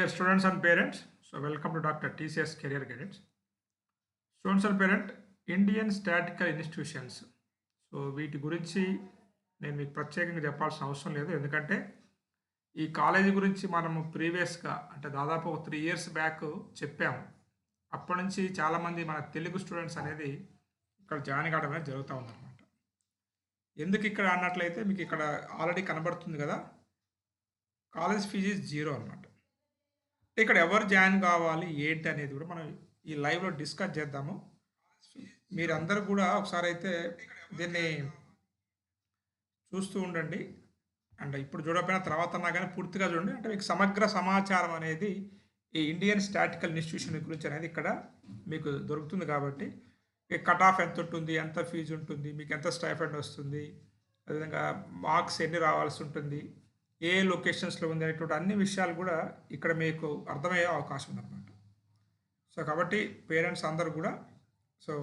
Dear students and parents, so welcome to Dr. TCS Career Guidance. Students and parent Indian statical institutions so వీటి గురించి నేను మీకు ప్రత్యేకంగా చెప్పాల్సిన అవసరం లేదు. ఎందుకంటే ఈ కాలేజీ గురించి మనము ప్రీవియస్గా అంటే దాదాపు ఒక త్రీ ఇయర్స్ బ్యాక్ చెప్పాము. అప్పటి నుంచి చాలామంది మన తెలుగు స్టూడెంట్స్ అనేది ఇక్కడ జాయిన్ కావడం అనేది జరుగుతూ ఉందన్నమాట. ఎందుకు ఇక్కడ అన్నట్లయితే మీకు ఇక్కడ ఆల్రెడీ కనబడుతుంది కదా. కాలేజ్ ఫీజు జీరో అనమాట ఇక్కడ ఎవరు జాయిన్ కావాలి ఏంటి అనేది కూడా మనం ఈ లైవ్లో డిస్కస్ చేద్దాము. మీరందరూ కూడా ఒకసారి అయితే దీన్ని చూస్తూ ఉండండి. అండ్ ఇప్పుడు చూడకపోయినా తర్వాత అన్నా కానీ పూర్తిగా చూడండి. అంటే మీకు సమగ్ర సమాచారం అనేది ఈ ఇండియన్ స్టాటికల్ ఇన్స్టిట్యూషన్ గురించి అనేది ఇక్కడ మీకు దొరుకుతుంది కాబట్టి కట్ ఆఫ్ ఎంత ఉంటుంది ఎంత ఫీజు ఉంటుంది మీకు ఎంత స్టైఫండ్ వస్తుంది అదేవిధంగా మార్క్స్ ఎన్ని రావాల్సి ఉంటుంది ఏ లొకేషన్స్లో ఉంది అనేటువంటి అన్ని విషయాలు కూడా ఇక్కడ మీకు అర్థమయ్యే అవకాశం ఉందన్నమాట. సో కాబట్టి పేరెంట్స్ అందరూ కూడా సో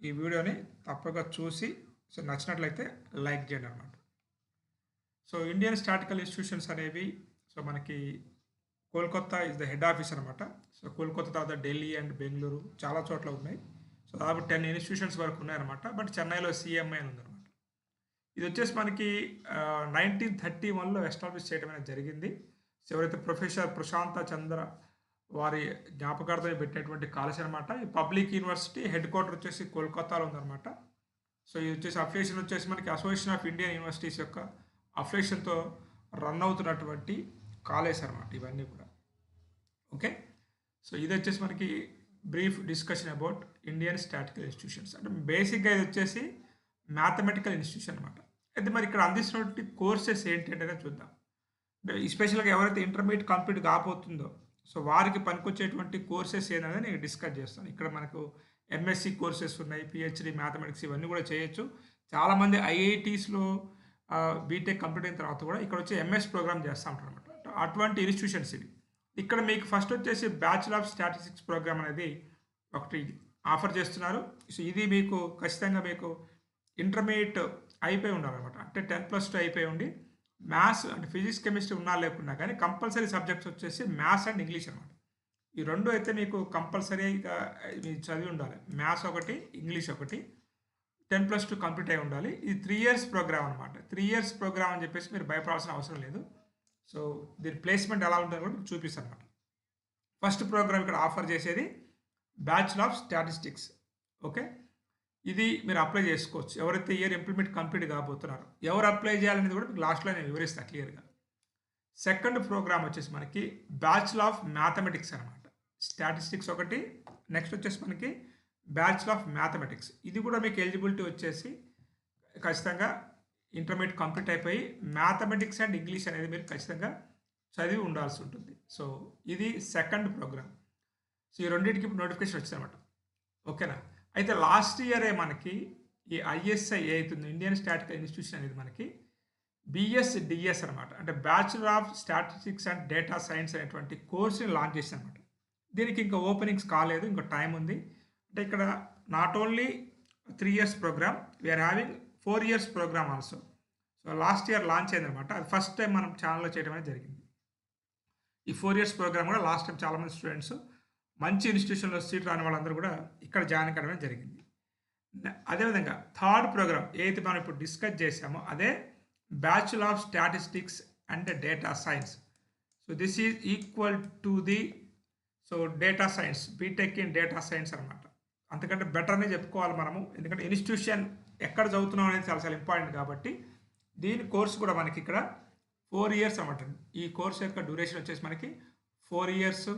ఈ వీడియోని తప్పగా చూసి సో నచ్చినట్లయితే లైక్ చేయండి అనమాట సో ఇండియన్ స్టాటికల్ ఇన్స్టిట్యూషన్స్ అనేవి సో మనకి Kolkata is the head office అనమాట సో కోల్కత్తా తర్వాత ఢిల్లీ అండ్ బెంగళూరు చాలా చోట్ల ఉన్నాయి. సో దాదాపు టెన్ ఇన్స్టిట్యూషన్స్ వరకు ఉన్నాయన్నమాట. బట్ చెన్నైలో సిఎంఐ అని ఉంది ఇది వచ్చేసి మనకి నైన్టీన్ థర్టీ వన్లో ఎస్టాబ్లిష్ చేయడం అనేది జరిగింది. ఎవరైతే ప్రొఫెసర్ ప్రశాంత చంద్ర వారి జ్ఞాపకార్థం పెట్టినటువంటి కాలేజ్ అనమాట ఈ పబ్లిక్ యూనివర్సిటీ హెడ్ క్వార్టర్ వచ్చేసి కోల్కతాలో ఉందన్నమాట. సో ఇది వచ్చేసి అఫిలియేషన్ వచ్చేసి మనకి అసోసియేషన్ ఆఫ్ ఇండియన్ యూనివర్సిటీస్ యొక్క అఫిలియేషన్తో రన్ అవుతున్నటువంటి కాలేజ్ అనమాట ఇవన్నీ కూడా. ఓకే? సో ఇది వచ్చేసి మనకి brief discussion about Indian statical institutions. అంటే బేసిక్గా ఇది వచ్చేసి మ్యాథమెటికల్ ఇన్స్టిట్యూషన్ అనమాట అయితే మరి ఇక్కడ అందిస్తున్నటువంటి కోర్సెస్ ఏంటి అంటే చూద్దాం. అంటే ఎస్పెషల్గా ఎవరైతే ఇంటర్మీడియట్ కంప్లీట్ కాబోతుందో సో వారికి పనికొచ్చేటువంటి కోర్సెస్ ఏంటనేది నేను డిస్కస్ చేస్తాను. ఇక్కడ మనకు ఎంఎస్సి కోర్సెస్ ఉన్నాయి పిహెచ్డి మ్యాథమెటిక్స్ ఇవన్నీ కూడా చేయొచ్చు. చాలామంది ఐఐటీస్లో బీటెక్ కంప్లీట్ అయిన తర్వాత కూడా ఇక్కడ వచ్చి ఎంఎస్ ప్రోగ్రామ్ చేస్తూ ఉంటారు అనమాట అటువంటి ఇన్స్టిట్యూషన్స్ ఇవి ఇక్కడ మీకు ఫస్ట్ వచ్చేసి బ్యాచులర్ ఆఫ్ స్టాటిస్టిక్స్ ప్రోగ్రామ్ అనేది ఒకటి ఆఫర్ చేస్తున్నారు. సో ఇది మీకు ఖచ్చితంగా మీకు ఇంటర్మీడియట్ అయిపోయి ఉండాలన్నమాట. అంటే టెన్ ప్లస్ టూ అయిపోయి ఉండి మ్యాథ్స్ అంటే ఫిజిక్స్ కెమిస్ట్రీ ఉన్నా లేకున్నా కానీ కంపల్సరీ సబ్జెక్ట్స్ వచ్చేసి మ్యాథ్స్ అండ్ ఇంగ్లీష్ అనమాట ఈ రెండు అయితే మీకు కంపల్సరీగా మీరు చదివి ఉండాలి. మ్యాథ్స్ ఒకటి ఇంగ్లీష్ ఒకటి టెన్ ప్లస్ టూ కంప్లీట్ అయి ఉండాలి. ఇది త్రీ ఇయర్స్ ప్రోగ్రామ్ అనమాట త్రీ ఇయర్స్ ప్రోగ్రామ్ అని చెప్పేసి మీరు భయపడాల్సిన అవసరం లేదు. సో దీని ప్లేస్మెంట్ ఎలా ఉంటుందో కూడా మీకు చూపిస్తాను అనమాట ఫస్ట్ ప్రోగ్రామ్ ఇక్కడ ఆఫర్ చేసేది బ్యాచులర్ ఆఫ్ స్టాటిస్టిక్స్. ఓకే? ఇది మీరు అప్లై చేసుకోవచ్చు. ఎవరైతే ఇయర్ ఇంప్లిమెంట్ కంప్లీట్ కాబోతున్నారో ఎవరు అప్లై చేయాలనేది కూడా మీకు లాస్ట్లో నేను వివరిస్తాను క్లియర్గా సెకండ్ ప్రోగ్రామ్ వచ్చేసి మనకి బ్యాచులర్ ఆఫ్ మ్యాథమెటిక్స్ అనమాట స్టాటిస్టిక్స్ ఒకటి నెక్స్ట్ వచ్చేసి మనకి బ్యాచులర్ ఆఫ్ మ్యాథమెటిక్స్ ఇది కూడా మీకు ఎలిజిబిలిటీ వచ్చేసి ఖచ్చితంగా ఇంటర్మీడియట్ కంప్లీట్ అయిపోయి మ్యాథమెటిక్స్ అండ్ ఇంగ్లీష్ అనేది మీరు ఖచ్చితంగా చదివి ఉండాల్సి ఉంటుంది. సో ఇది సెకండ్ ప్రోగ్రామ్ సో ఈ రెండింటికి ఇప్పుడు నోటిఫికేషన్ వచ్చిందనమాట ఓకేనా అయితే లాస్ట్ ఇయరే మనకి ఈ ఐఎస్ఐ అవుతుంది ఇండియన్ స్టాటికల్ ఇన్స్టిట్యూషన్ అనేది మనకి బిఎస్ డిఎస్ అనమాట అంటే bachelor of statistics and data science అనేటువంటి కోర్సుని లాంచ్ చేశారు అనమాట దీనికి ఇంకా ఓపెనింగ్స్ కాలేదు ఇంకా టైం ఉంది. అంటే ఇక్కడ not only three years program we're having four years program also so last year launch అయిందనమాట అది ఫస్ట్ టైం మనం ఛానల్లో చేయడం అనేది జరిగింది. ఈ ఫోర్ ఇయర్స్ ప్రోగ్రామ్ కూడా లాస్ట్ టైం చాలామంది స్టూడెంట్స్ మంచి ఇన్స్టిట్యూషన్లో సీట్ రాని వాళ్ళందరూ కూడా ఇక్కడ జాయిన్ కావడం జరిగింది. అదేవిధంగా థర్డ్ ప్రోగ్రామ్ ఏదైతే మనం ఇప్పుడు డిస్కస్ చేసామో అదే bachelor of statistics and data science so this is equal to the so data science BTech in data science అనమాట అంతకంటే బెటర్నే చెప్పుకోవాలి మనము. ఎందుకంటే ఇన్స్టిట్యూషన్ ఎక్కడ చదువుతున్నాం అనేది చాలా చాలా ఇంపార్టెంట్ కాబట్టి దీని కోర్స్ కూడా మనకి ఇక్కడ ఫోర్ ఇయర్స్ అనమాట ఈ కోర్స్ యొక్క డ్యూరేషన్ వచ్చేసి మనకి ఫోర్ ఇయర్స్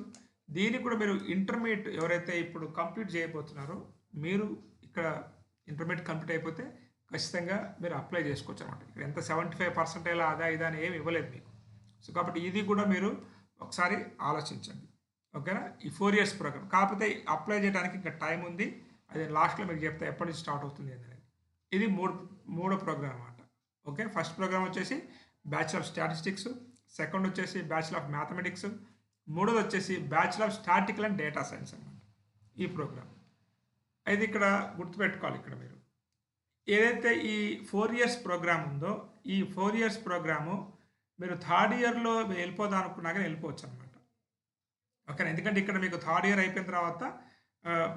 దీనికి కూడా మీరు ఇంటర్మీడియట్ ఎవరైతే ఇప్పుడు కంప్లీట్ చేయబోతున్నారో మీరు ఇక్కడ ఇంటర్మీడియట్ కంప్లీట్ అయిపోతే ఖచ్చితంగా మీరు అప్లై చేసుకోవచ్చు అనమాట ఇక్కడ ఎంత సెవెంటీ ఫైవ్ పర్సెంట్ పర్సెంటేజ్ అదా ఇదా అని ఏమి ఇవ్వలేదు మీకు. సో కాబట్టి ఇది కూడా మీరు ఒకసారి ఆలోచించండి. ఓకేనా? ఈ ఫోర్ ఇయర్స్ ప్రోగ్రామ్. కాకపోతే అప్లై చేయడానికి ఇంకా టైం ఉంది. అది లాస్ట్లో మీకు చెప్తే ఎప్పటి నుంచి స్టార్ట్ అవుతుంది అనేది. ఇది మూడు మూడో ప్రోగ్రామ్ అనమాట ఓకే? ఫస్ట్ ప్రోగ్రామ్ వచ్చేసి బ్యాచులర్ ఆఫ్ స్టాటిస్టిక్స్. సెకండ్ వచ్చేసి బ్యాచులర్ ఆఫ్ మ్యాథమెటిక్స్. మూడోది వచ్చేసి bachelor of statical and data science అనమాట ఈ ప్రోగ్రామ్ అయితే ఇక్కడ గుర్తుపెట్టుకోవాలి ఇక్కడ మీరు. ఏదైతే ఈ ఫోర్ ఇయర్స్ ప్రోగ్రామ్ ఉందో ఈ ఫోర్ ఇయర్స్ ప్రోగ్రాము మీరు థర్డ్ ఇయర్లో వెళ్ళిపోదాం అనుకున్నా కానీ వెళ్ళిపోవచ్చు అనమాట ఓకేనా? ఎందుకంటే ఇక్కడ మీకు థర్డ్ ఇయర్ అయిపోయిన తర్వాత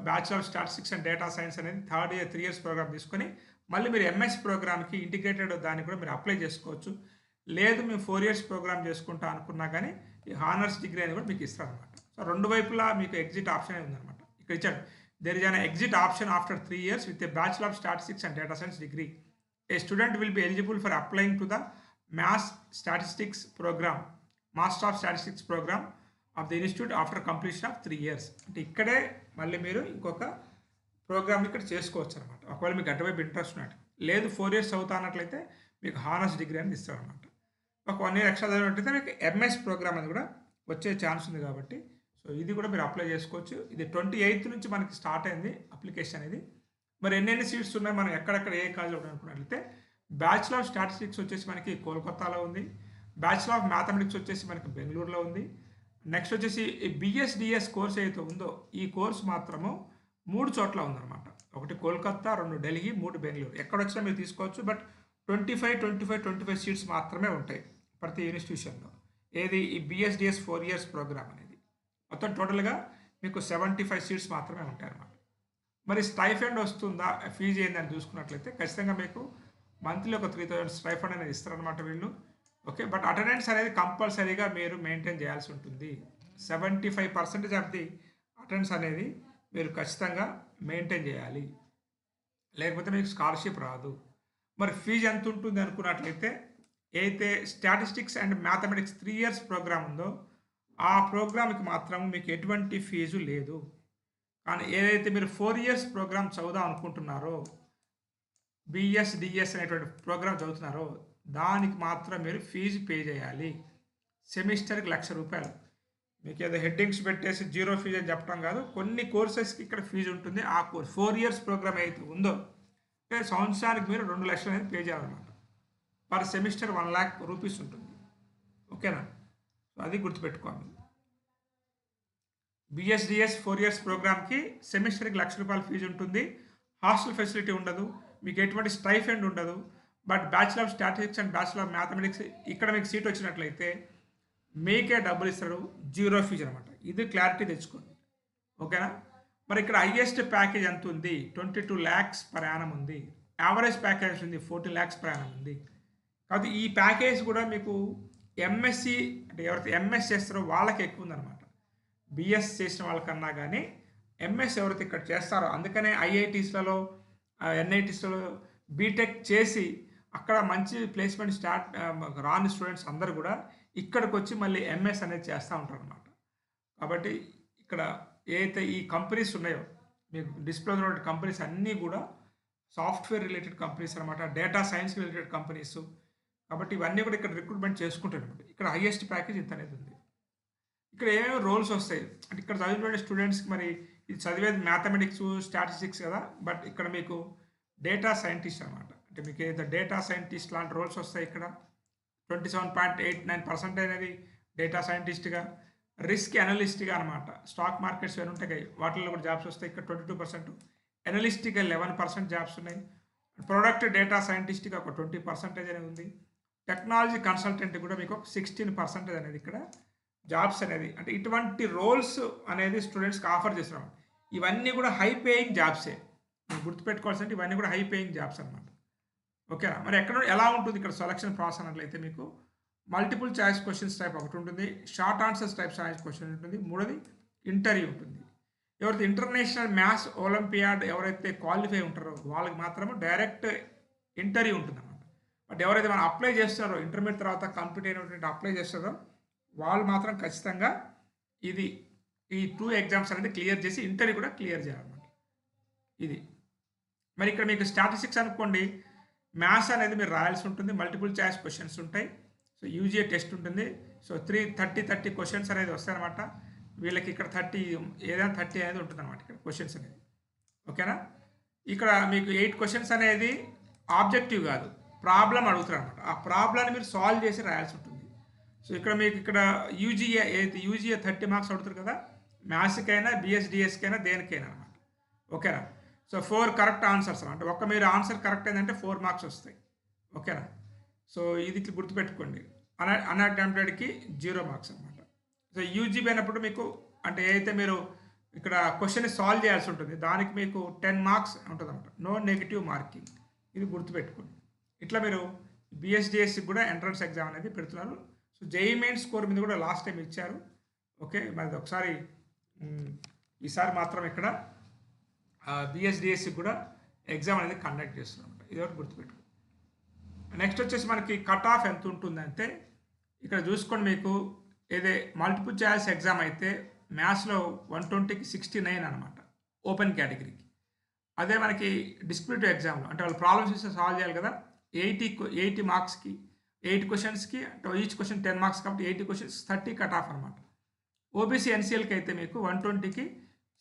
bachelor of statistics and data science అనేది third year three years program తీసుకొని మళ్ళీ మీరు ఎంఎస్ ప్రోగ్రామ్కి ఇంటిగ్రేటెడ్ దాన్ని కూడా మీరు అప్లై చేసుకోవచ్చు. లేదు మేము ఫోర్ ఇయర్స్ ప్రోగ్రామ్ చేసుకుంటా అనుకున్నా కానీ ఈ హానర్స్ డిగ్రీ అని కూడా మీకు ఇస్తారనమాట సో రెండు వైపులా మీకు ఎగ్జిట్ ఆప్షన్ ఉందన్నమాట. ఇక్కడ ఇచ్చాడు there is an exit option after three years with a bachelor of statistics and data science degree a student will be eligible for applying to the maths statistics program master of statistics program of the institute after completion of three years అంటే ఇక్కడే మళ్ళీ మీరు ఇంకొక programme ఇక్కడ చేసుకోవచ్చు అనమాట ఒకవేళ మీకు అటువైపు ఇంట్రెస్ట్ ఉన్నట్టు. లేదు ఫోర్ ఇయర్స్ అవుతా అన్నట్లయితే మీకు హానర్స్ డిగ్రీ అని ఇస్తారనమాట ఒక వన్ ఇయర్ ఎక్స్ట్రా చదివినట్టయితే మీకు ఎంఎస్ ప్రోగ్రామ్ అది కూడా వచ్చే ఛాన్స్ ఉంది కాబట్టి. సో ఇది కూడా మీరు అప్లై చేసుకోవచ్చు. ఇది ట్వంటీ ఎయిత్ నుంచి మనకి స్టార్ట్ అయింది అప్లికేషన్ అనేది మరి ఎన్నెన్ని సీట్స్ ఉన్నాయి? మనం ఎక్కడెక్కడ ఏ కాలేజ్లో అనుకున్నట్లయితే బ్యాచులర్ ఆఫ్ స్టాటిస్టిక్స్ వచ్చేసి మనకి కోల్కతాలో ఉంది. బ్యాచులర్ ఆఫ్ మ్యాథమెటిక్స్ వచ్చేసి మనకి బెంగళూరులో ఉంది. నెక్స్ట్ వచ్చేసి బిఎస్డిఎస్ కోర్స్ ఏదైతే ఉందో ఈ కోర్స్ మాత్రము మూడు చోట్ల ఉందన్నమాట. ఒకటి కోల్కత్తా రెండు ఢిల్లీ మూడు బెంగళూరు. ఎక్కడ వచ్చినా మీరు తీసుకోవచ్చు but twenty five twenty five twenty five seats మాత్రమే ఉంటాయి. ప్రతి ఇన్స్టిట్యూషన్లో ఏది ఈ బిఎస్డిఎస్ ఫోర్ ఇయర్స్ ప్రోగ్రామ్ అనేది. మొత్తం టోటల్గా మీకు సెవెంటీ ఫైవ్ సీట్స్ మాత్రమే ఉంటాయి అన్నమాట మరి స్టైఫండ్ వస్తుందా? ఫీజు ఏందని చూసుకున్నట్లయితే ఖచ్చితంగా మీకు మంత్లీ ఒక త్రీ థౌజండ్ స్టైఫండ్ అనేది ఇస్తారనమాట వీళ్ళు. ఓకే బట్ అటెండెన్స్ అనేది కంపల్సరీగా మీరు మెయింటైన్ చేయాల్సి ఉంటుంది. Seventy five percentage of the attendance అనేది మీరు ఖచ్చితంగా మెయింటైన్ చేయాలి. లేకపోతే మీకు స్కాలర్షిప్ రాదు. మరి ఫీజు ఎంత ఉంటుంది అనుకున్నట్లయితే అయితే statistics and mathematics three years program ఉందో ఆ ప్రోగ్రామ్కి మాత్రం మీకు ఎటువంటి ఫీజు లేదు. కానీ ఏదైతే మీరు ఫోర్ ఇయర్స్ ప్రోగ్రామ్ చదువుదాం అనుకుంటున్నారో బిఎస్ డిఎస్ అనేటువంటి ప్రోగ్రామ్ చదువుతున్నారో దానికి మాత్రం మీరు ఫీజు పే చేయాలి. సెమిస్టర్కి లక్ష రూపాయలు. మీకు ఏదో హెడ్డింగ్స్ పెట్టేసి జీరో ఫీజు అని చెప్పడం కాదు కొన్ని కోర్సెస్కి ఇక్కడ ఫీజు ఉంటుంది. ఆ కోర్స్ ఫోర్ ఇయర్స్ ప్రోగ్రామ్ అయితే ఉందో అంటే సంవత్సరానికి మీరు రెండు లక్షలు అనేది పే చేయాలన్నమాట. Per semester one lakh rupees ఉంటుంది. ఓకేనా? సో అది గుర్తుపెట్టుకోవాలి బిఎస్డిఎస్ ఫోర్ ఇయర్స్ ప్రోగ్రామ్కి సెమిస్టర్కి లక్ష రూపాయల ఫీజు ఉంటుంది. హాస్టల్ ఫెసిలిటీ ఉండదు. మీకు ఎటువంటి స్టైఫెండ్ ఉండదు. But bachelor of statistics and bachelor of mathematics ఇక్కడ మీకు సీట్ వచ్చినట్లయితే మీకే డబ్బులు ఇస్తారు. జీరో ఫీజు అనమాట ఇది క్లారిటీ తెచ్చుకోండి. ఓకేనా? మరి ఇక్కడ హైయెస్ట్ ప్యాకేజ్ ఎంత ఉంది? Twenty two lakhs per annum ఉంది. యావరేజ్ ప్యాకేజ్ ఉంది? ఫోర్టీన్ ల్యాక్స్ పర్ యానం ఉంది. కాదు ఈ ప్యాకేజ్ కూడా మీకు ఎంఎస్సి అంటే ఎవరైతే ఎంఎస్ చేస్తారో వాళ్ళకి ఎక్కువ ఉందన్నమాట. బిఎస్ చేసిన వాళ్ళకన్నా కానీ ఎంఎస్ ఎవరైతే ఇక్కడ చేస్తారో అందుకనే ఐఐటీస్లలో ఎన్ఐటీస్లలో బీటెక్ చేసి అక్కడ మంచి ప్లేస్మెంట్ స్టార్ట్ రాని స్టూడెంట్స్ అందరు కూడా ఇక్కడికి వచ్చి మళ్ళీ ఎంఎస్ అనేది చేస్తూ ఉంటారు అనమాట కాబట్టి ఇక్కడ ఏదైతే ఈ కంపెనీస్ ఉన్నాయో మీకు డిస్ప్లే ఉన్న కంపెనీస్ అన్నీ కూడా సాఫ్ట్వేర్ రిలేటెడ్ కంపెనీస్ అనమాట డేటా సైన్స్ రిలేటెడ్ కంపెనీస్ కాబట్టి ఇవన్నీ కూడా ఇక్కడ రిక్రూట్మెంట్ చేసుకుంటారు ఇక్కడ హైయెస్ట్ ప్యాకేజ్ ఇంత అనేది ఉంది. ఇక్కడ ఏమేమి రోల్స్ వస్తాయి. అంటే ఇక్కడ చదివినటువంటి స్టూడెంట్స్కి మరి ఇది చదివేది మ్యాథమెటిక్స్ స్టాటిస్టిక్స్ కదా. బట్ ఇక్కడ మీకు డేటా సైంటిస్ట్ అనమాట అంటే మీకు ఏదైతే డేటా సైంటిస్ట్ లాంటి రోల్స్ వస్తాయి ఇక్కడ? Twenty seven point eight nine percent అనేది డేటా సైంటిస్ట్గా రిస్క్ అనలిస్ట్గా అనమాట స్టాక్ మార్కెట్స్ ఏమైనా ఉంటాయి. వాటిల్లో కూడా జాబ్స్ వస్తాయి. ఇక్కడ ట్వంటీ టూ పర్సెంట్ అనలిస్ట్గా లెవెన్ పర్సెంట్ జాబ్స్ ఉన్నాయి. ప్రొడక్ట్ డేటా సైంటిస్ట్గా ఒక ట్వంటీ పర్సెంటేజ్ అనేది ఉంది. టెక్నాలజీ కన్సల్టెంట్ కూడా మీకు ఒక సిక్స్టీన్ పర్సెంటేజ్ అనేది ఇక్కడ జాబ్స్ అనేది అంటే ఇటువంటి రోల్స్ అనేది స్టూడెంట్స్కి ఆఫర్ చేస్తున్నాం. ఇవన్నీ కూడా హై పేయింగ్ జాబ్సే మీరు గుర్తుపెట్టుకోవాల్సింటే ఇవన్నీ కూడా హై పేయింగ్ జాబ్స్ అనమాట ఓకేనా? మరి ఎక్కడ ఎలా ఉంటుంది ఇక్కడ సెలక్షన్ ప్రాసెస్ అన్నట్లయితే మీకు మల్టిపుల్ చాయిస్ క్వశ్చన్స్ టైప్ ఒకటి ఉంటుంది short answers type choice question ఉంటుంది మూడోది ఇంటర్వ్యూ ఉంటుంది. ఎవరైతే ఇంటర్నేషనల్ మ్యాథ్స్ ఒలింపియాడ్ ఎవరైతే క్వాలిఫై ఉంటారో వాళ్ళకి మాత్రమే డైరెక్ట్ ఇంటర్వ్యూ ఉంటుంది బట్ ఎవరైతే మనం అప్లై చేస్తారో ఇంటర్మీడియట్ తర్వాత కంప్లీట్ అయినటువంటి అప్లై చేస్తారో వాళ్ళు మాత్రం ఖచ్చితంగా ఇది ఈ టూ ఎగ్జామ్స్ అనేది క్లియర్ చేసి ఇంటర్వ్యూ కూడా క్లియర్ చేయాలన్నమాట. ఇది. మరి ఇక్కడ మీకు స్టాటిస్టిక్స్ అనుకోండి మ్యాథ్స్ అనేది మీరు రాయాల్సి ఉంటుంది మల్టిపుల్ చాయిస్ క్వశ్చన్స్ ఉంటాయి. సో యూజీఏ టెస్ట్ ఉంటుంది. So three thirty thirty questions అనేది వస్తాయన్నమాట. వీళ్ళకి ఇక్కడ థర్టీ ఏదైనా థర్టీ అనేది ఉంటుంది అనమాట ఇక్కడ క్వశ్చన్స్ అనేది. ఓకేనా ఇక్కడ మీకు ఎయిట్ క్వశ్చన్స్ అనేది ఆబ్జెక్టివ్ కాదు. ప్రాబ్లం అడుగుతారు అనమాట ఆ ప్రాబ్లాన్ని మీరు సాల్వ్ చేసి రాయాల్సి ఉంటుంది. సో ఇక్కడ మీకు ఇక్కడ యూజీఏ ఏదైతే యూజీఏ థర్టీ మార్క్స్ అడుగుతారు కదా? మ్యాథ్స్కైనా బిఎస్డిఎస్కైనా దేనికైనా అనమాట ఓకేనా? సో ఫోర్ కరెక్ట్ ఆన్సర్స్ అంటే ఒక్క మీరు ఆన్సర్ కరెక్ట్ అయిందంటే ఫోర్ మార్క్స్ వస్తాయి. ఓకేనా? సో ఇది గుర్తుపెట్టుకోండి. అన్ అన్అటెంప్టెడ్కి జీరో మార్క్స్ అనమాట సో యూజీబీ అయినప్పుడు మీకు అంటే ఏదైతే మీరు ఇక్కడ క్వశ్చన్ సాల్వ్ చేయాల్సి ఉంటుంది దానికి మీకు టెన్ మార్క్స్ ఉంటుంది అనమాట నో నెగిటివ్ మార్కింగ్. ఇది గుర్తుపెట్టుకోండి. ఇట్లా మీరు బిఎస్డిఎస్సి కూడా ఎంట్రన్స్ ఎగ్జామ్ అనేది పెడుతున్నారు. సో జేఈ మెయిన్ స్కోర్ మీద కూడా లాస్ట్ టైం ఇచ్చారు. ఓకే మరి ఒకసారి ఈసారి మాత్రం ఇక్కడ బిఎస్డిఎస్సి కూడా ఎగ్జామ్ అనేది కండక్ట్ చేస్తున్నాం ఇది ఒకటి గుర్తుపెట్టుకో. నెక్స్ట్ వచ్చేసి మనకి కట్ ఆఫ్ ఎంత ఉంటుందంటే ఇక్కడ చూసుకోండి మీకు ఏదే మల్టిపుల్ చాయిస్ ఎగ్జామ్ అయితే మ్యాథ్స్లో వన్ ట్వంటీకి సిక్స్టీ నైన్ అనమాట ఓపెన్ కేటగిరీకి అదే మనకి డిస్క్రిప్టివ్ ఎగ్జామ్లో అంటే వాళ్ళు ప్రాబ్లమ్స్ ఇస్తే సాల్వ్ చేయాలి కదా. ఎయిటీ ఎయిటీ మార్క్స్కి ఎయిట్ క్వశ్చన్స్కి ఈచ్ క్వశ్చన్ టెన్ మార్క్స్ కాబట్టి eighty questions thirty cut off అనమాట ఓబీసీ ఎన్సీఎల్కి అయితే మీకు వన్ ట్వంటీకి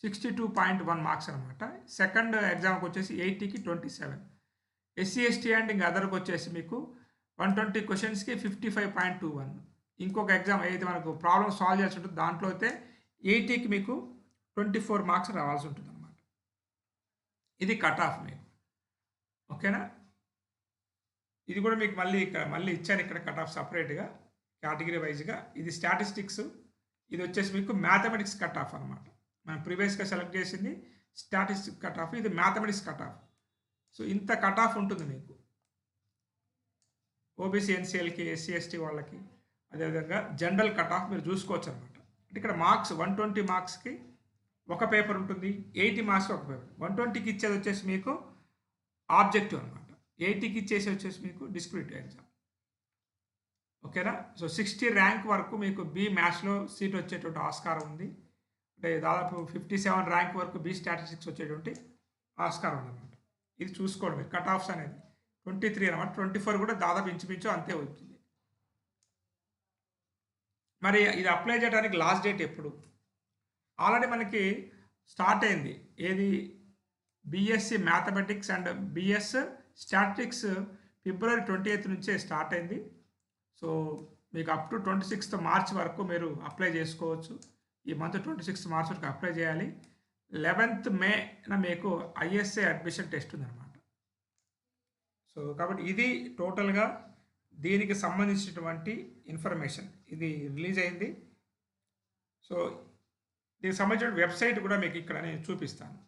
sixty two point one marks అనమాట సెకండ్ ఎగ్జామ్కి వచ్చేసి ఎయిటీకి twenty seven SC ST and ఇంకా అదర్కి వచ్చేసి మీకు వన్ ట్వంటీ క్వశ్చన్స్కి fifty five point two one ఇంకొక ఎగ్జామ్ ఏదైతే మనకు ప్రాబ్లమ్ సాల్వ్ చేయాల్సి ఉంటుంది దాంట్లో అయితే ఎయిటీకి మీకు ట్వంటీ ఫోర్ మార్క్స్ రావాల్సి ఉంటుంది అనమాట ఇది కట్ ఆఫ్ మీకు. ఓకేనా ఇది కూడా మీకు మళ్ళీ ఇక్కడ మళ్ళీ ఇచ్చాను ఇక్కడ కట్ ఆఫ్ సపరేట్గా కేటగిరీ వైజ్గా ఇది స్టాటిస్టిక్స్ ఇది వచ్చేసి మీకు మ్యాథమెటిక్స్ కట్ ఆఫ్ అనమాట మనం ప్రీవియస్గా సెలెక్ట్ చేసింది స్టాటిస్టిక్ కట్ ఆఫ్ ఇది మ్యాథమెటిక్స్ కట్ ఆఫ్ సో ఇంత కట్ ఆఫ్ ఉంటుంది మీకు. ఓబీసీ ఎన్సీఎల్కి ఎస్సీ ఎస్టీ వాళ్ళకి. అదేవిధంగా జనరల్ కట్ ఆఫ్ మీరు చూసుకోవచ్చు అనమాట అంటే ఇక్కడ మార్క్స్ వన్ ట్వంటీ మార్క్స్కి ఒక పేపర్ ఉంటుంది ఎయిటీ మార్క్స్కి ఒక పేపర్ వన్ ట్వంటీకి ఇచ్చేది వచ్చేసి మీకు ఆబ్జెక్టివ్ అనమాట ఎయిటీకి ఇచ్చేసి వచ్చేసి మీకు డిస్క్రిట్ ఎగ్జామ్. ఓకేనా? సో సిక్స్టీ ర్యాంక్ వరకు మీకు బి మ్యాథ్స్లో సీట్ వచ్చేటువంటి ఆస్కారం ఉంది. అంటే దాదాపు ఫిఫ్టీ సెవెన్ ర్యాంక్ వరకు బి స్టాటిస్టిక్స్ వచ్చేటువంటి ఆస్కారం ఉందన్నమాట. ఇది చూసుకోవడమే. కట్ ఆఫ్స్ అనేది ట్వంటీ త్రీ అనమాట ట్వంటీ ఫోర్ కూడా దాదాపు ఇంచుమించు అంతే వచ్చింది మరి ఇది అప్లై చేయడానికి లాస్ట్ డేట్ ఎప్పుడు? ఆల్రెడీ మనకి స్టార్ట్ అయింది. ఏది? BSc mathematics and BS statics February twenty eighth నుంచే స్టార్ట్ అయింది. సో మీకు up to twenty sixth March వరకు మీరు అప్లై చేసుకోవచ్చు. ఈ మంత్ ట్వంటీ సిక్స్త్ మార్చ్ వరకు అప్లై చేయాలి. లెవెన్త్ మేన మీకు ఐఎస్ఏ అడ్మిషన్ టెస్ట్ ఉందన్నమాట. సో కాబట్టి ఇది టోటల్గా దీనికి సంబంధించినటువంటి ఇన్ఫర్మేషన్. ఇది రిలీజ్ అయింది. సో దీనికి సంబంధించిన వెబ్సైట్ కూడా మీకు ఇక్కడ నేను చూపిస్తాను.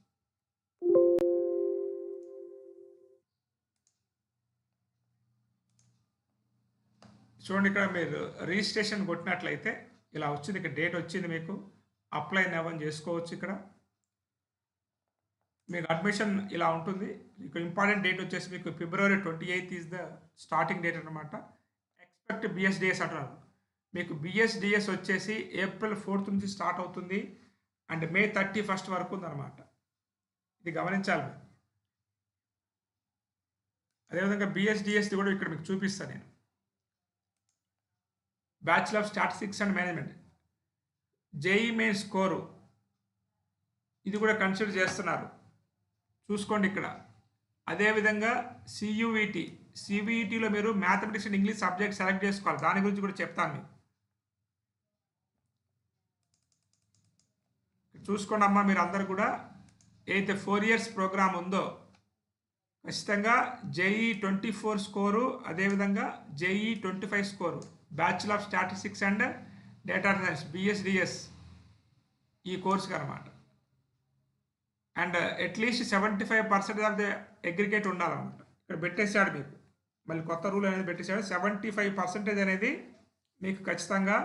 చూడండి ఇక్కడ మీరు రిజిస్ట్రేషన్ కొట్టినట్లయితే ఇలా వచ్చింది ఇక్కడ డేట్ వచ్చింది మీకు. అప్లై నవన్ చేసుకోవచ్చు ఇక్కడ. మీకు అడ్మిషన్ ఇలా ఉంటుంది. మీకు ఇంపార్టెంట్ డేట్ వచ్చేసి మీకు February twenty eighth is the starting date అనమాట ఎక్స్పెక్ట్ బిఎస్డిఎస్ అంటున్నారు. మీకు బిఎస్డిఎస్ వచ్చేసి ఏప్రిల్ ఫోర్త్ నుంచి స్టార్ట్ అవుతుంది అండ్ మే థర్టీ ఫస్ట్ వరకు ఉందన్నమాట. ఇది గమనించాలి. అదేవిధంగా బిఎస్డిఎస్ది కూడా ఇక్కడ మీకు చూపిస్తాను నేను. Bachelor of statistics and management JEE main score ఇది కూడా కన్సిడర్ చేస్తున్నారు. చూసుకోండి ఇక్కడ. అదేవిధంగా సియుఈటి సిబిఈటీలో మీరు mathematics and English subject select చేసుకోవాలి. దాని గురించి కూడా చెప్తాను మీకు. చూసుకోండి అమ్మా మీరు అందరు కూడా. ఏదైతే ఫోర్ ఇయర్స్ ప్రోగ్రామ్ ఉందో ఖచ్చితంగా జేఈ ట్వంటీ ఫోర్ స్కోరు అదేవిధంగా JEE twenty five score bachelor of statistics and data science BSDS ఈ కోర్సుకి అనమాట and at least seventy five percent of the aggregate ఉండాలన్నమాట. ఇక్కడ పెట్టేశాడు మీకు. మళ్ళీ కొత్త రూల్ అనేది పెట్టేశాడు. సెవెంటీ ఫైవ్ పర్సెంటేజ్ అనేది మీకు ఖచ్చితంగా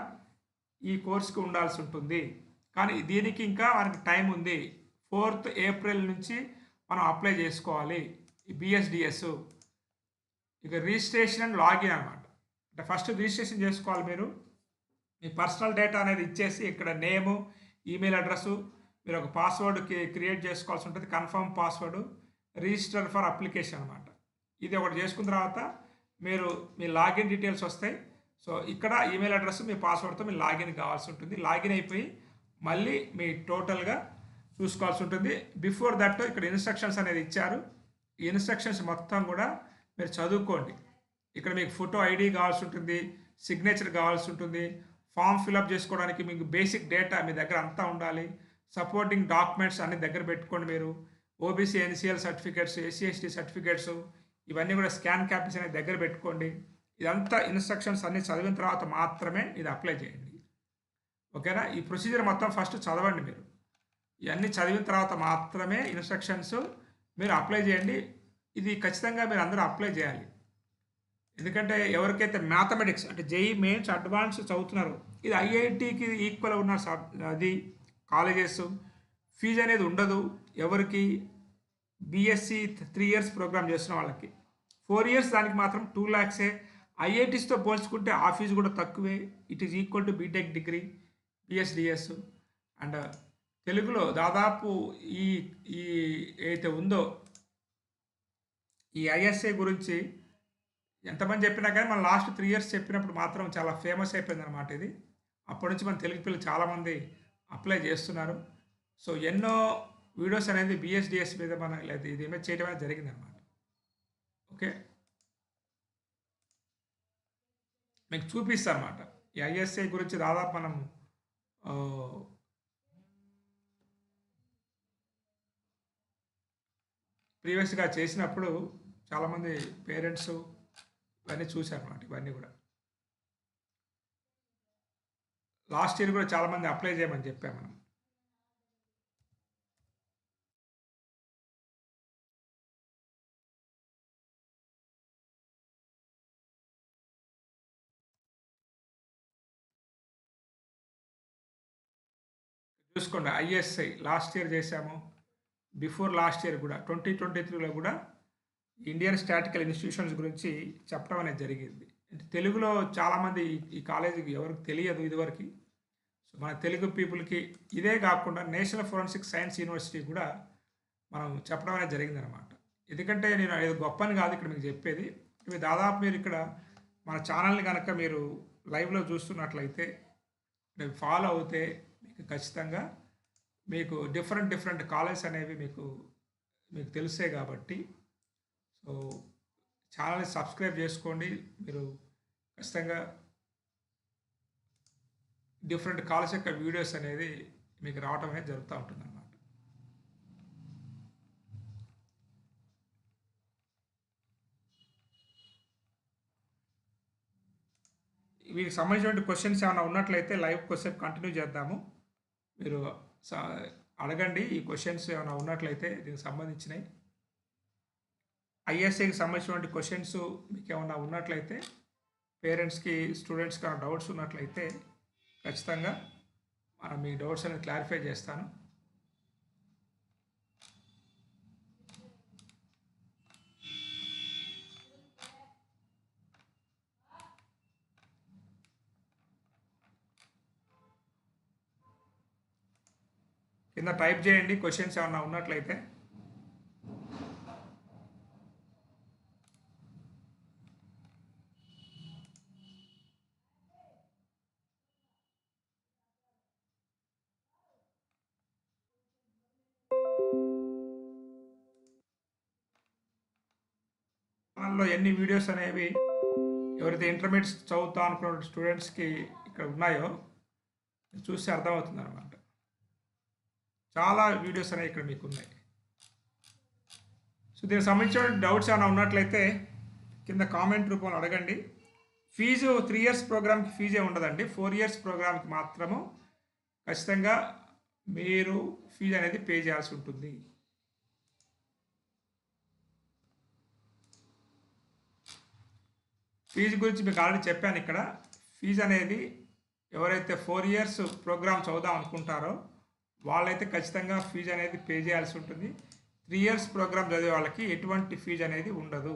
ఈ కోర్సుకి ఉండాల్సి ఉంటుంది. కానీ దీనికి ఇంకా మనకి టైం ఉంది. ఫోర్త్ ఏప్రిల్ నుంచి మనం అప్లై చేసుకోవాలి. ఈ బిఎస్డిఎస్ ఇక రిజిస్ట్రేషన్ అండ్ లాగిన్ అనమాట అంటే ఫస్ట్ రిజిస్ట్రేషన్ చేసుకోవాలి మీరు. మీ పర్సనల్ డేటా అనేది ఇచ్చేసి ఇక్కడ నేము ఈమెయిల్ అడ్రస్సు మీరు ఒక పాస్వర్డ్ క్రియేట్ చేసుకోవాల్సి ఉంటుంది. Confirm password register for application అనమాట ఇది ఒకటి చేసుకున్న తర్వాత మీరు మీ లాగిన్ డీటెయిల్స్ వస్తాయి. సో ఇక్కడ ఈమెయిల్ అడ్రస్ మీ పాస్వర్డ్తో మీ లాగిన్ కావాల్సి ఉంటుంది. లాగిన్ అయిపోయి మళ్ళీ మీ టోటల్గా చూసుకోవాల్సి ఉంటుంది. బిఫోర్ దట్ ఇక్కడ ఇన్స్ట్రక్షన్స్ అనేది ఇచ్చారు. ఈ ఇన్స్ట్రక్షన్స్ మొత్తం కూడా మీరు చదువుకోండి. ఇక్కడ మీకు ఫోటో ఐడి కావాల్సి ఉంటుంది సిగ్నేచర్ కావాల్సి ఉంటుంది. ఫామ్ ఫిలప్ చేసుకోవడానికి మీకు బేసిక్ డేటా మీ దగ్గర అంతా ఉండాలి. సపోర్టింగ్ డాక్యుమెంట్స్ అన్ని దగ్గర పెట్టుకోండి మీరు. OBC NCL certificates SC ST certificates ఇవన్నీ కూడా స్కాన్ కాపీస్ అనేది దగ్గర పెట్టుకోండి. ఇదంతా ఇన్స్ట్రక్షన్స్ అన్ని చదివిన తర్వాత మాత్రమే ఇది అప్లై చేయండి. ఓకేనా? ఈ ప్రొసీజర్ మొత్తం ఫస్ట్ చదవండి మీరు. ఇవన్నీ చదివిన తర్వాత మాత్రమే ఇన్స్ట్రక్షన్స్ మీరు అప్లై చేయండి. ఇది ఖచ్చితంగా మీరు అందరూ అప్లై చేయాలి. ఎందుకంటే ఎవరికైతే మ్యాథమెటిక్స్ అంటే జేఈ మెయిన్స్ అడ్వాన్స్ చదువుతున్నారు ఇది ఐఐటికి ఈక్వల్ ఉన్న అది కాలేజెస్ ఫీజు అనేది ఉండదు. ఎవరికి బీఎస్సీ త్రీ ఇయర్స్ ప్రోగ్రామ్ చేస్తున్న వాళ్ళకి. ఫోర్ ఇయర్స్ దానికి మాత్రం టూ ల్యాక్సే ఐఐటీస్తో పోల్చుకుంటే ఆ ఫీజు కూడా తక్కువే. It is equal to BTech degree BSDS and తెలుగులో దాదాపు ఈ ఈ ఏదైతే ఉందో ఈ ఐఎస్ఏ గురించి ఎంతమంది చెప్పినా కానీ మనం లాస్ట్ త్రీ ఇయర్స్ చెప్పినప్పుడు మాత్రం చాలా ఫేమస్ అయిపోయింది అనమాట ఇది. అప్పటి నుంచి మన తెలుగు పిల్లలు చాలామంది అప్లై చేస్తున్నారు. సో ఎన్నో వీడియోస్ అనేది బిఎస్డిఎస్ మీద మన లేదా ఇది మీద చేయడం అనేది జరిగిందనమాట ఓకే? మీకు చూపిస్తా అనమాట ఈ ఐఎస్ఐ గురించి దాదాపు మనం ప్రీవియస్గా చేసినప్పుడు చాలామంది పేరెంట్స్ ఇవన్నీ చూశాను అనమాట ఇవన్నీ కూడా. లాస్ట్ ఇయర్ కూడా చాలామంది అప్లై చేయమని చెప్పాం మనం. చూసుకోండి ఐఎస్ఐ లాస్ట్ ఇయర్ చేశాము. బిఫోర్ లాస్ట్ ఇయర్ కూడా ట్వంటీ ట్వంటీ త్రీలో కూడా ఇండియన్ స్టాటికల్ ఇన్స్టిట్యూషన్స్ గురించి చెప్పడం అనేది జరిగింది. తెలుగులో చాలామంది ఈ- కాలేజీకి ఎవరికి తెలియదు ఇదివరకు. సో మన తెలుగు పీపుల్కి ఇదే కాకుండా నేషనల్ ఫోరెన్సిక్ సైన్స్ యూనివర్సిటీ కూడా మనం చెప్పడం అనేది జరిగింది అనమాట ఎందుకంటే నేను ఏదో గొప్పని కాదు ఇక్కడ మీకు చెప్పేది. ఇవి దాదాపు మీరు ఇక్కడ మన ఛానల్ని కనుక మీరు లైవ్లో చూస్తున్నట్లయితే ఫాలో అవుతే మీకు ఖచ్చితంగా మీకు డిఫరెంట్ డిఫరెంట్ కాలేజ్ అనేవి మీకు మీకు తెలిసే కాబట్టి సో ఛానల్ని సబ్స్క్రైబ్ చేసుకోండి. మీరు ఖచ్చితంగా డిఫరెంట్ కాలేజ్ యొక్క వీడియోస్ అనేది మీకు రావటం అనేది జరుగుతూ ఉంటుంది అన్నమాట వీటికి సంబంధించిన క్వశ్చన్స్ ఏమైనా ఉన్నట్లయితే లైవ్ క్వశ్చన్ కంటిన్యూ చేద్దాము. మీరు అడగండి. ఈ క్వశ్చన్స్ ఏమైనా ఉన్నట్లయితే దీనికి సంబంధించినవి. ఐఎస్ఐకి సంబంధించినటువంటి క్వశ్చన్స్ మీకు ఏమైనా ఉన్నట్లయితే పేరెంట్స్కి స్టూడెంట్స్కి ఏమైనా డౌట్స్ ఉన్నట్లయితే ఖచ్చితంగా మనం మీ డౌట్స్ అనేది క్లారిఫై చేస్తాను. కింద టైప్ చేయండి క్వశ్చన్స్ ఏమన్నా ఉన్నట్లయితే. ఛానల్లో ఎన్ని వీడియోస్ అనేవి ఎవరైతే ఇంటర్మీడియట్ చదువుతా అనుకున్న స్టూడెంట్స్కి ఇక్కడ ఉన్నాయో చూస్తే అర్థమవుతుంది అనమాట చాలా వీడియోస్ అనేవి ఇక్కడ మీకు ఉన్నాయి సో దీనికి సంబంధించిన డౌట్స్ ఏమైనా ఉన్నట్లయితే కింద కామెంట్ రూపంలో అడగండి. ఫీజు త్రీ ఇయర్స్ ప్రోగ్రామ్కి ఫీజే ఉండదండి. ఫోర్ ఇయర్స్ ప్రోగ్రామ్కి మాత్రము ఖచ్చితంగా మీరు ఫీజు అనేది పే చేయాల్సి ఉంటుంది. ఫీజు గురించి మీకు ఆల్రెడీ చెప్పాను ఇక్కడ. ఫీజు అనేది ఎవరైతే ఫోర్ ఇయర్స్ ప్రోగ్రామ్ చదువుదాం అనుకుంటారో వాళ్ళైతే ఖచ్చితంగా ఫీజు అనేది పే చేయాల్సి ఉంటుంది. త్రీ ఇయర్స్ ప్రోగ్రామ్ చదివే వాళ్ళకి ఎటువంటి ఫీజు అనేది ఉండదు.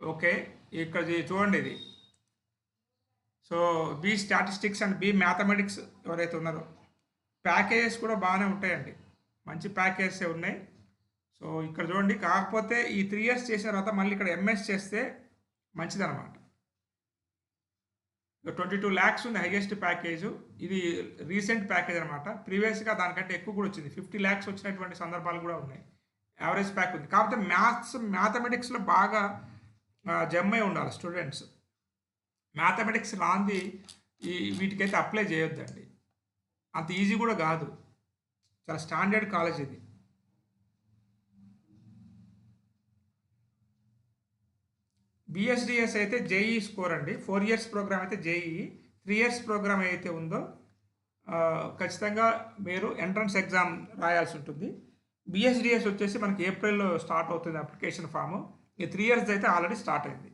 ఓకే ఇక్కడ చూడండి ఇది. So B statistics and B mathematics ఎవరైతే ఉన్నారో ప్యాకేజెస్ కూడా బాగానే ఉంటాయండి. మంచి ప్యాకేజెస్ ఉన్నాయి. సో ఇక్కడ చూడండి కాకపోతే ఈ త్రీ ఇయర్స్ చేసిన తర్వాత మళ్ళీ ఇక్కడ ఎంఎస్ చేస్తే మంచిదన్నమాట. ట్వంటీ టూ ల్యాక్స్ ఉంది హైయెస్ట్ ప్యాకేజ్ ఇది రీసెంట్ ప్యాకేజ్ అనమాట ప్రీవియస్గా దానికంటే ఎక్కువ కూడా వచ్చింది. ఫిఫ్టీ ల్యాక్స్ వచ్చినటువంటి సందర్భాలు కూడా ఉన్నాయి. యావరేజ్ ప్యాక్ ఉంది. కాకపోతే మ్యాథ్స్ మ్యాథమెటిక్స్లో బాగా జమ్మై ఉండాలి స్టూడెంట్స్ మ్యాథమెటిక్స్ రాంది ఈ వీటికైతే అప్లై చేయొద్దండి. అంత ఈజీ కూడా కాదు. చాలా స్టాండర్డ్ కాలేజ్ ఇది. బిఎస్డిఎస్ అయితే జేఈ స్కోర్ అండి. ఫోర్ ఇయర్స్ ప్రోగ్రామ్ అయితే జేఈ త్రీ ఇయర్స్ ప్రోగ్రామ్ ఏదైతే ఉందో ఖచ్చితంగా మీరు ఎంట్రన్స్ ఎగ్జామ్ రాయాల్సి ఉంటుంది. బిఎస్డిఎస్ వచ్చేసి మనకి ఏప్రిల్లో స్టార్ట్ అవుతుంది అప్లికేషన్ ఫామ్ ఈ త్రీ ఇయర్స్ అయితే ఆల్రెడీ స్టార్ట్ అయింది.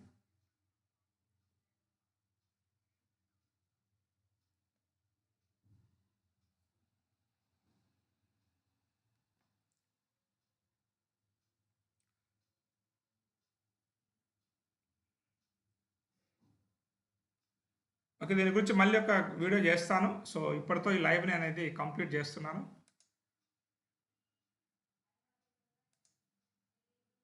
ఓకే దీని గురించి మళ్ళీ ఒక వీడియో చేస్తాను. సో ఇప్పటితో ఈ లైవ్ని అనేది కంప్లీట్ చేస్తున్నాను.